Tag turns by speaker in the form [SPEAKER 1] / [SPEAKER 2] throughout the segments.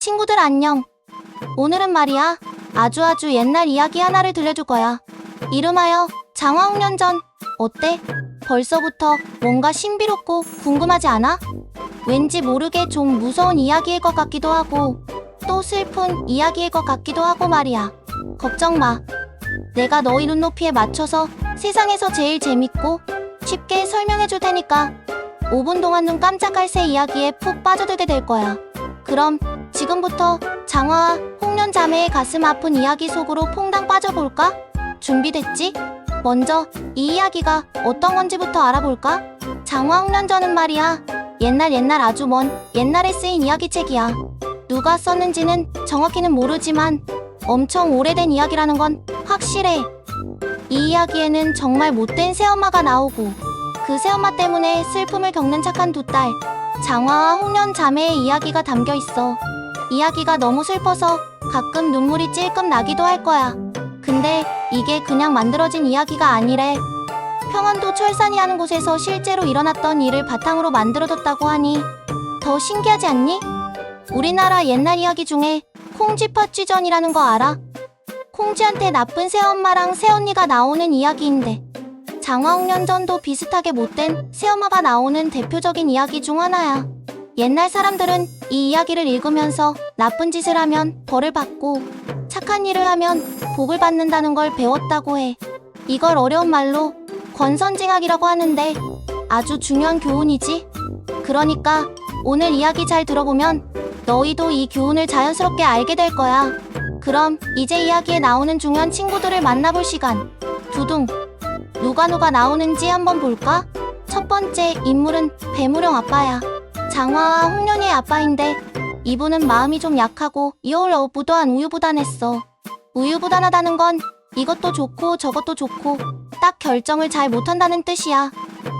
[SPEAKER 1] 친구들 안녕. 오늘은 말이야. 아주 아주 옛날 이야기 하나를 들려줄 거야. 이름하여 장화홍련전. 어때? 벌써부터 뭔가 신비롭고 궁금하지 않아? 왠지 모르게 좀 무서운 이야기일 것 같기도 하고 또 슬픈 이야기일 것 같기도 하고 말이야. 걱정 마. 내가 너희 눈높이에 맞춰서 세상에서 제일 재밌고 쉽게 설명해 줄 테니까 5분 동안 눈 깜짝할 새 이야기에 푹 빠져들게 될 거야. 그럼 지금부터 장화와 홍련 자매의 가슴 아픈 이야기 속으로 퐁당 빠져볼까? 준비됐지? 먼저 이 이야기가 어떤 건지부터 알아볼까? 장화 홍련전은 말이야. 옛날 옛날 아주 먼 옛날에 쓰인 이야기책이야. 누가 썼는지는 정확히는 모르지만 엄청 오래된 이야기라는 건 확실해. 이 이야기에는 정말 못된 새엄마가 나오고 그 새엄마 때문에 슬픔을 겪는 착한 두 딸, 장화와 홍련 자매의 이야기가 담겨 있어. 이야기가 너무 슬퍼서 가끔 눈물이 찔끔 나기도 할 거야. 근데 이게 그냥 만들어진 이야기가 아니래. 평안도 철산이라는 곳에서 실제로 일어났던 일을 바탕으로 만들어뒀다고 하니 더 신기하지 않니? 우리나라 옛날 이야기 중에 콩쥐팥쥐전이라는 거 알아? 콩쥐한테 나쁜 새엄마랑 새언니가 나오는 이야기인데 장화홍련전도 비슷하게 못된 새엄마가 나오는 대표적인 이야기 중 하나야. 옛날 사람들은 이 이야기를 읽으면서 나쁜 짓을 하면 벌을 받고 착한 일을 하면 복을 받는다는 걸 배웠다고 해. 이걸 어려운 말로 권선징악이라고 하는데 아주 중요한 교훈이지. 그러니까 오늘 이야기 잘 들어보면 너희도 이 교훈을 자연스럽게 알게 될 거야. 그럼 이제 이야기에 나오는 중요한 친구들을 만나볼 시간. 두둥. 누가 누가 나오는지 한번 볼까? 첫 번째 인물은 배무령 아빠야. 장화와 홍련이의 아빠인데 이분은 마음이 좀 약하고 이어울 무도한 우유부단했어. 우유부단하다는 건 이것도 좋고 저것도 좋고 딱 결정을 잘 못한다는 뜻이야.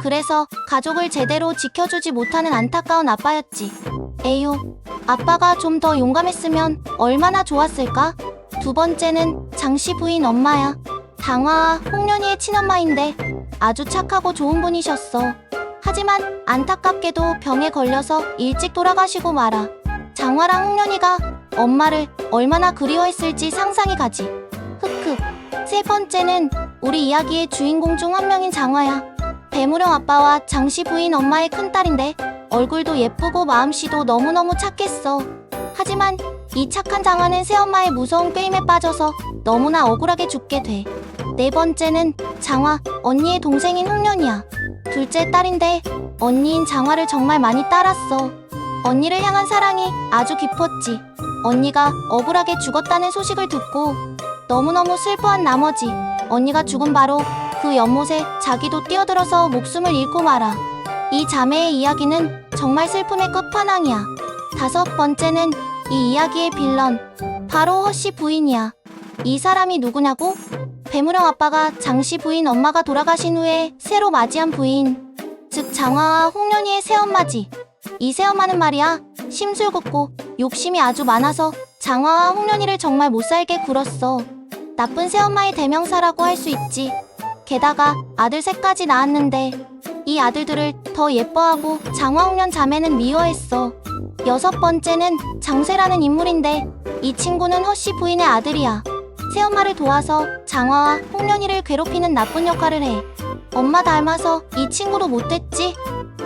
[SPEAKER 1] 그래서 가족을 제대로 지켜주지 못하는 안타까운 아빠였지. 에휴, 아빠가 좀 더 용감했으면 얼마나 좋았을까? 두 번째는 장씨 부인 엄마야. 당화와 홍련이의 친엄마인데 아주 착하고 좋은 분이셨어. 하지만 안타깝게도 병에 걸려서 일찍 돌아가시고 말아. 장화랑 홍련이가 엄마를 얼마나 그리워했을지 상상이 가지. 흑흑. 세 번째는 우리 이야기의 주인공 중 한 명인 장화야. 배무령 아빠와 장씨 부인 엄마의 큰딸인데 얼굴도 예쁘고 마음씨도 너무너무 착했어. 하지만 이 착한 장화는 새엄마의 무서운 게임에 빠져서 너무나 억울하게 죽게 돼. 네 번째는 장화, 언니의 동생인 홍련이야. 둘째 딸인데 언니인 장화를 정말 많이 따랐어. 언니를 향한 사랑이 아주 깊었지. 언니가 억울하게 죽었다는 소식을 듣고 너무너무 슬퍼한 나머지 언니가 죽은 바로 그 연못에 자기도 뛰어들어서 목숨을 잃고 말아. 이 자매의 이야기는 정말 슬픔의 끝판왕이야. 다섯 번째는 이 이야기의 빌런, 바로 허씨 부인이야. 이 사람이 누구냐고? 배무령 아빠가 장씨 부인 엄마가 돌아가신 후에 새로 맞이한 부인, 즉 장화와 홍련이의 새엄마지. 이 새엄마는 말이야, 심술궂고 욕심이 아주 많아서 장화와 홍련이를 정말 못살게 굴었어. 나쁜 새엄마의 대명사라고 할 수 있지. 게다가 아들 셋까지 낳았는데 이 아들들을 더 예뻐하고 장화 홍련 자매는 미워했어. 여섯 번째는 장쇠라는 인물인데 이 친구는 허씨 부인의 아들이야. 새엄마를 도와서 장화와 홍련이를 괴롭히는 나쁜 역할을 해. 엄마 닮아서 이 친구로 못됐지?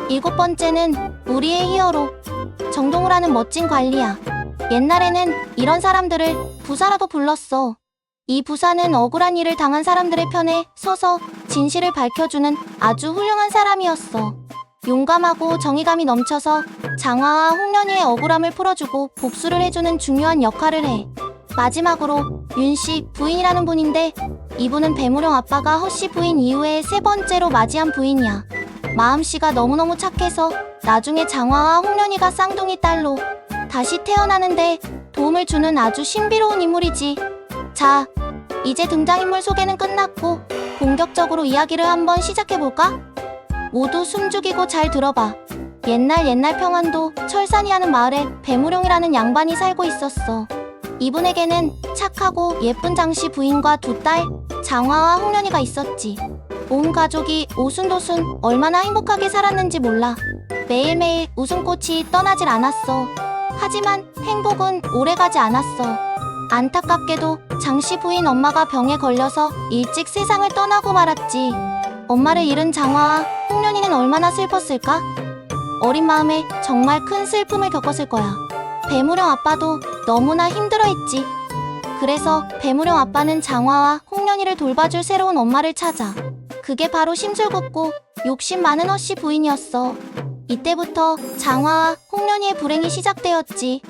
[SPEAKER 1] 일곱 번째는 우리의 히어로 정동우라는 멋진 관리야. 옛날에는 이런 사람들을 부사라고 불렀어. 이 부사는 억울한 일을 당한 사람들의 편에 서서 진실을 밝혀주는 아주 훌륭한 사람이었어. 용감하고 정의감이 넘쳐서 장화와 홍련이의 억울함을 풀어주고 복수를 해주는 중요한 역할을 해. 마지막으로 윤씨 부인이라는 분인데 이분은 배무령 아빠가 허씨 부인 이후에 세 번째로 맞이한 부인이야. 마음씨가 너무너무 착해서 나중에 장화와 홍련이가 쌍둥이 딸로 다시 태어나는데 도움을 주는 아주 신비로운 인물이지. 자, 이제 등장인물 소개는 끝났고 본격적으로 이야기를 한번 시작해볼까? 모두 숨죽이고 잘 들어봐. 옛날 옛날 평안도 철산이라는 마을에 배무룡이라는 양반이 살고 있었어. 이분에게는 착하고 예쁜 장씨 부인과 두 딸, 장화와 홍련이가 있었지. 온 가족이 오순도순 얼마나 행복하게 살았는지 몰라. 매일매일 웃음꽃이 떠나질 않았어. 하지만 행복은 오래가지 않았어. 안타깝게도 장씨 부인 엄마가 병에 걸려서 일찍 세상을 떠나고 말았지. 엄마를 잃은 장화와 홍련이는 얼마나 슬펐을까? 어린 마음에 정말 큰 슬픔을 겪었을 거야. 배무령 아빠도 너무나 힘들어했지. 그래서 배무령 아빠는 장화와 홍련이를 돌봐줄 새로운 엄마를 찾아. 그게 바로 심술궂고 욕심 많은 허씨 부인이었어. 이때부터 장화와 홍련이의 불행이 시작되었지.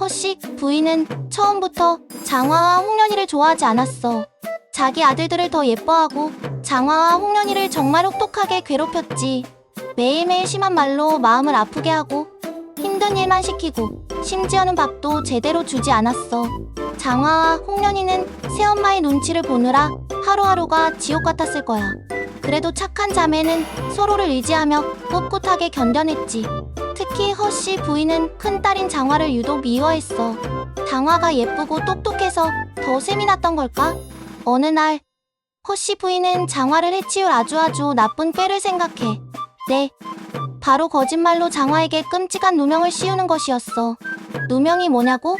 [SPEAKER 1] 허씨 부인은 처음부터 장화와 홍련이를 좋아하지 않았어. 자기 아들들을 더 예뻐하고 장화와 홍련이를 정말 혹독하게 괴롭혔지. 매일매일 심한 말로 마음을 아프게 하고 힘든 일만 시키고 심지어는 밥도 제대로 주지 않았어. 장화와 홍련이는 새엄마의 눈치를 보느라 하루하루가 지옥 같았을 거야. 그래도 착한 자매는 서로를 의지하며 꿋꿋하게 견뎌냈지. 특히 허씨 부인은 큰딸인 장화를 유독 미워했어. 장화가 예쁘고 똑똑해서 더 셈이 났던 걸까? 어느 날 허씨 부인은 장화를 해치울 아주 아주 나쁜 꾀를 생각해. 네, 바로 거짓말로 장화에게 끔찍한 누명을 씌우는 것이었어. 누명이 뭐냐고?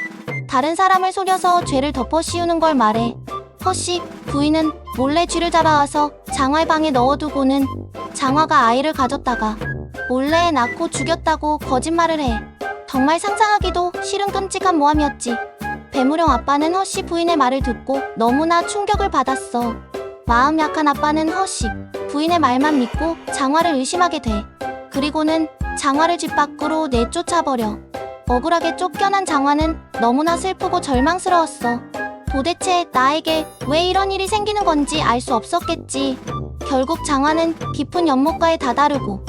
[SPEAKER 1] 다른 사람을 속여서 죄를 덮어 씌우는 걸 말해. 허씨 부인은 몰래 쥐를 잡아와서 장화의 방에 넣어두고는 장화가 아이를 가졌다가 몰래 낳고 죽였다고 거짓말을 해. 정말 상상하기도 싫은 끔찍한 모함이었지. 배무령 아빠는 허씨 부인의 말을 듣고 너무나 충격을 받았어. 마음 약한 아빠는 허씨 부인의 말만 믿고 장화를 의심하게 돼. 그리고는 장화를 집 밖으로 내쫓아버려. 억울하게 쫓겨난 장화는 너무나 슬프고 절망스러웠어. 도대체 나에게 왜 이런 일이 생기는 건지 알 수 없었겠지. 결국 장화는 깊은 연못가에 다다르고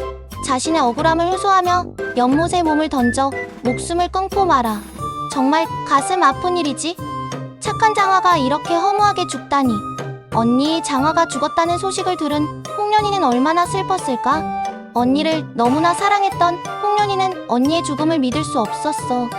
[SPEAKER 1] 자신의 억울함을 호소하며 연못에 몸을 던져 목숨을 끊고 말아. 정말 가슴 아픈 일이지? 착한 장화가 이렇게 허무하게 죽다니. 언니 장화가 죽었다는 소식을 들은 홍련이는 얼마나 슬펐을까? 언니를 너무나 사랑했던 홍련이는 언니의 죽음을 믿을 수 없었어.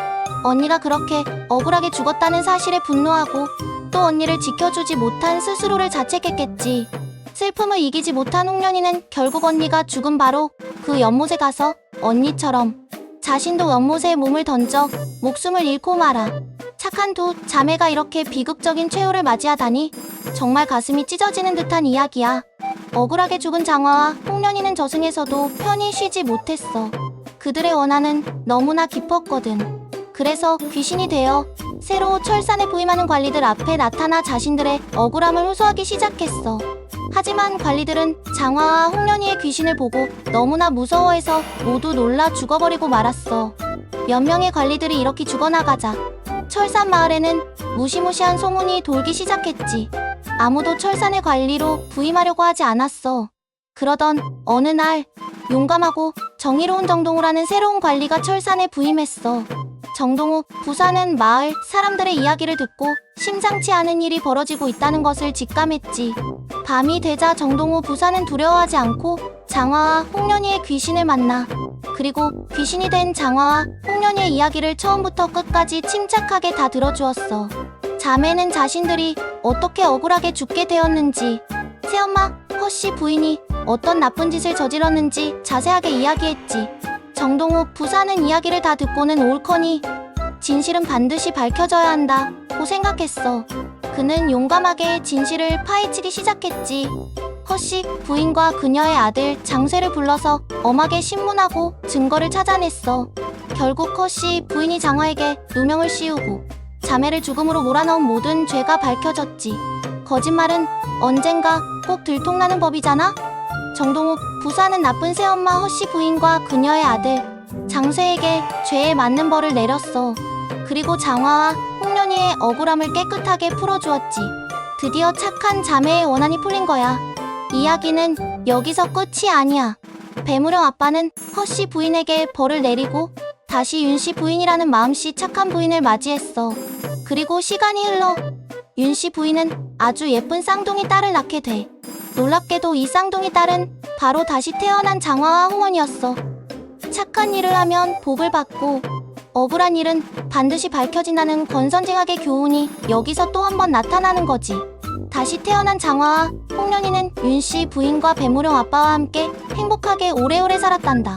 [SPEAKER 1] 언니가 그렇게 억울하게 죽었다는 사실에 분노하고 또 언니를 지켜주지 못한 스스로를 자책했겠지. 슬픔을 이기지 못한 홍련이는 결국 언니가 죽은 바로 그 연못에 가서 언니처럼 자신도 연못에 몸을 던져 목숨을 잃고 말아. 착한 두 자매가 이렇게 비극적인 최후를 맞이하다니 정말 가슴이 찢어지는 듯한 이야기야. 억울하게 죽은 장화와 홍 련이는 저승에서도 편히 쉬지 못했어. 그들의 원한은 너무나 깊었거든. 그래서 귀신이 되어 새로 철산에 부임하는 관리들 앞에 나타나 자신들의 억울함을 호소하기 시작했어. 하지만 관리들은 장화와 홍련이의 귀신을 보고 너무나 무서워해서 모두 놀라 죽어버리고 말았어. 몇 명의 관리들이 이렇게 죽어나가자 철산 마을에는 무시무시한 소문이 돌기 시작했지. 아무도 철산의 관리로 부임하려고 하지 않았어. 그러던 어느 날 용감하고 정의로운 정동우라는 새로운 관리가 철산에 부임했어. 정동우 부사는 마을 사람들의 이야기를 듣고 심상치 않은 일이 벌어지고 있다는 것을 직감했지. 밤이 되자 정동우 부사는 두려워하지 않고 장화와 홍련이의 귀신을 만나. 그리고 귀신이 된 장화와 홍련이의 이야기를 처음부터 끝까지 침착하게 다 들어주었어. 자매는 자신들이 어떻게 억울하게 죽게 되었는지, 새엄마 허 씨 부인이 어떤 나쁜 짓을 저질렀는지 자세하게 이야기했지. 정동우 부사는 이야기를 다 듣고는 옳거니 진실은 반드시 밝혀져야 한다고 생각했어. 그는 용감하게 진실을 파헤치기 시작했지. 허씨 부인과 그녀의 아들 장쇠를 불러서 엄하게 신문하고 증거를 찾아냈어. 결국 허씨 부인이 장화에게 누명을 씌우고 자매를 죽음으로 몰아넣은 모든 죄가 밝혀졌지. 거짓말은 언젠가 꼭 들통나는 법이잖아? 정동욱 부사는 나쁜 새엄마 허씨 부인과 그녀의 아들 장쇠에게 죄에 맞는 벌을 내렸어. 그리고 장화와 홍련이의 억울함을 깨끗하게 풀어주었지. 드디어 착한 자매의 원한이 풀린 거야. 이야기는 여기서 끝이 아니야. 배무령 아빠는 허씨 부인에게 벌을 내리고 다시 윤씨 부인이라는 마음씨 착한 부인을 맞이했어. 그리고 시간이 흘러 윤 씨 부인은 아주 예쁜 쌍둥이 딸을 낳게 돼. 놀랍게도 이 쌍둥이 딸은 바로 다시 태어난 장화와 홍원이었어. 착한 일을 하면 복을 받고 억울한 일은 반드시 밝혀진다는 권선징악의 교훈이 여기서 또 한 번 나타나는 거지. 다시 태어난 장화와 홍련이는 윤 씨 부인과 배무령 아빠와 함께 행복하게 오래오래 살았단다.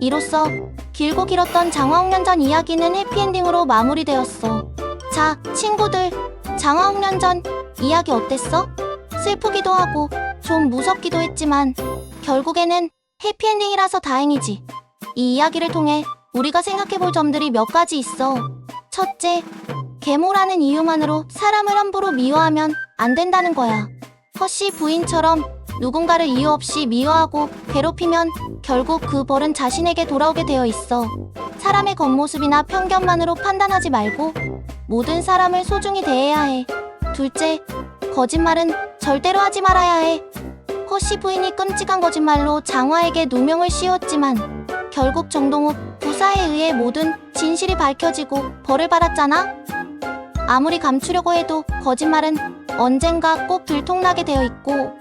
[SPEAKER 1] 이로써 길고 길었던 장화 홍련 전 이야기는 해피엔딩으로 마무리되었어. 자, 친구들, 장화홍련 전 이야기 어땠어? 슬프기도 하고 좀 무섭기도 했지만 결국에는 해피엔딩이라서 다행이지. 이 이야기를 통해 우리가 생각해볼 점들이 몇 가지 있어. 첫째, 계모라는 이유만으로 사람을 함부로 미워하면 안 된다는 거야. 허씨 부인처럼 누군가를 이유 없이 미워하고 괴롭히면 결국 그 벌은 자신에게 돌아오게 되어 있어. 사람의 겉모습이나 편견만으로 판단하지 말고 모든 사람을 소중히 대해야 해. 둘째, 거짓말은 절대로 하지 말아야 해. 허씨 부인이 끔찍한 거짓말로 장화에게 누명을 씌웠지만 결국 정동욱 부사에 의해 모든 진실이 밝혀지고 벌을 받았잖아. 아무리 감추려고 해도 거짓말은 언젠가 꼭 들통나게 되어 있고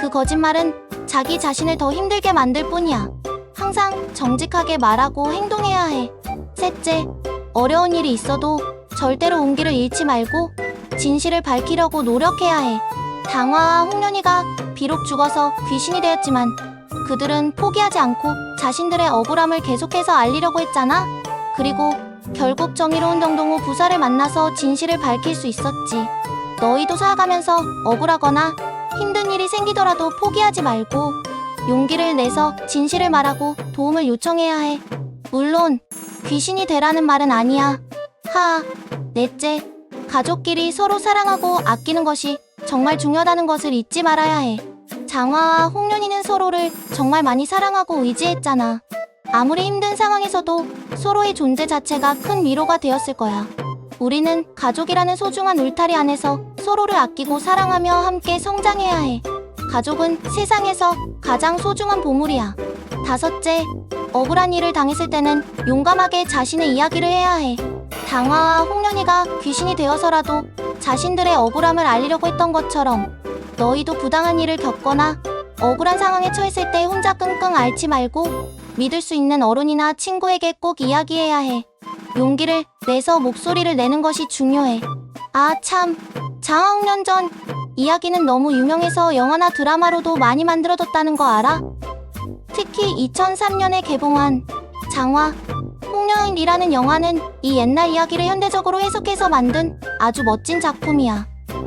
[SPEAKER 1] 그 거짓말은 자기 자신을 더 힘들게 만들 뿐이야. 항상 정직하게 말하고 행동해야 해. 셋째, 어려운 일이 있어도 절대로 용기를 잃지 말고 진실을 밝히려고 노력해야 해. 당화와 홍련이가 비록 죽어서 귀신이 되었지만 그들은 포기하지 않고 자신들의 억울함을 계속해서 알리려고 했잖아. 그리고 결국 정의로운 정동호 부사를 만나서 진실을 밝힐 수 있었지. 너희도 살아가면서 억울하거나 힘든 일이 생기더라도 포기하지 말고 용기를 내서 진실을 말하고 도움을 요청해야 해. 물론 귀신이 되라는 말은 아니야. 하. 넷째, 가족끼리 서로 사랑하고 아끼는 것이 정말 중요하다는 것을 잊지 말아야 해. 장화와 홍련이는 서로를 정말 많이 사랑하고 의지했잖아. 아무리 힘든 상황에서도 서로의 존재 자체가 큰 위로가 되었을 거야. 우리는 가족이라는 소중한 울타리 안에서 서로를 아끼고 사랑하며 함께 성장해야 해. 가족은 세상에서 가장 소중한 보물이야. 다섯째, 억울한 일을 당했을 때는 용감하게 자신의 이야기를 해야 해. 당화와 홍련이가 귀신이 되어서라도 자신들의 억울함을 알리려고 했던 것처럼 너희도 부당한 일을 겪거나 억울한 상황에 처했을 때 혼자 끙끙 앓지 말고 믿을 수 있는 어른이나 친구에게 꼭 이야기해야 해. 용기를 내서 목소리를 내는 것이 중요해. 아, 참. 장화홍련 전 이야기는 너무 유명해서 영화나 드라마로도 많이 만들어졌다는 거 알아? 특히 2003년에 개봉한 장화 홍련이라는 영화는 이 옛날 이야기를 현대적으로 해석해서 만든 아주 멋진 작품이야.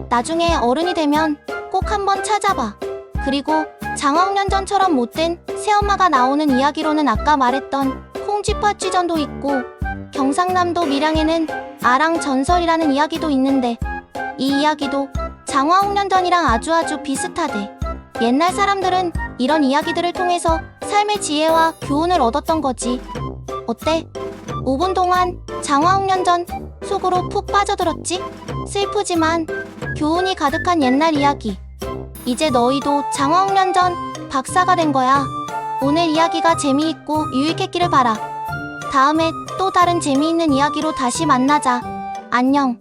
[SPEAKER 1] 나중에 어른이 되면 꼭 한번 찾아봐. 그리고 장화홍련전처럼 못된 새엄마가 나오는 이야기로는 아까 말했던 콩쥐파쥐전도 있고 경상남도 밀양에는 아랑 전설이라는 이야기도 있는데 이 이야기도 장화홍련전이랑 아주 아주 비슷하대. 옛날 사람들은 이런 이야기들을 통해서 삶의 지혜와 교훈을 얻었던 거지. 어때? 5분 동안 장화홍련전 속으로 푹 빠져들었지? 슬프지만 교훈이 가득한 옛날 이야기. 이제 너희도 장화홍련전 박사가 된 거야. 오늘 이야기가 재미있고 유익했기를 바라. 다음에 또 다른 재미있는 이야기로 다시 만나자. 안녕.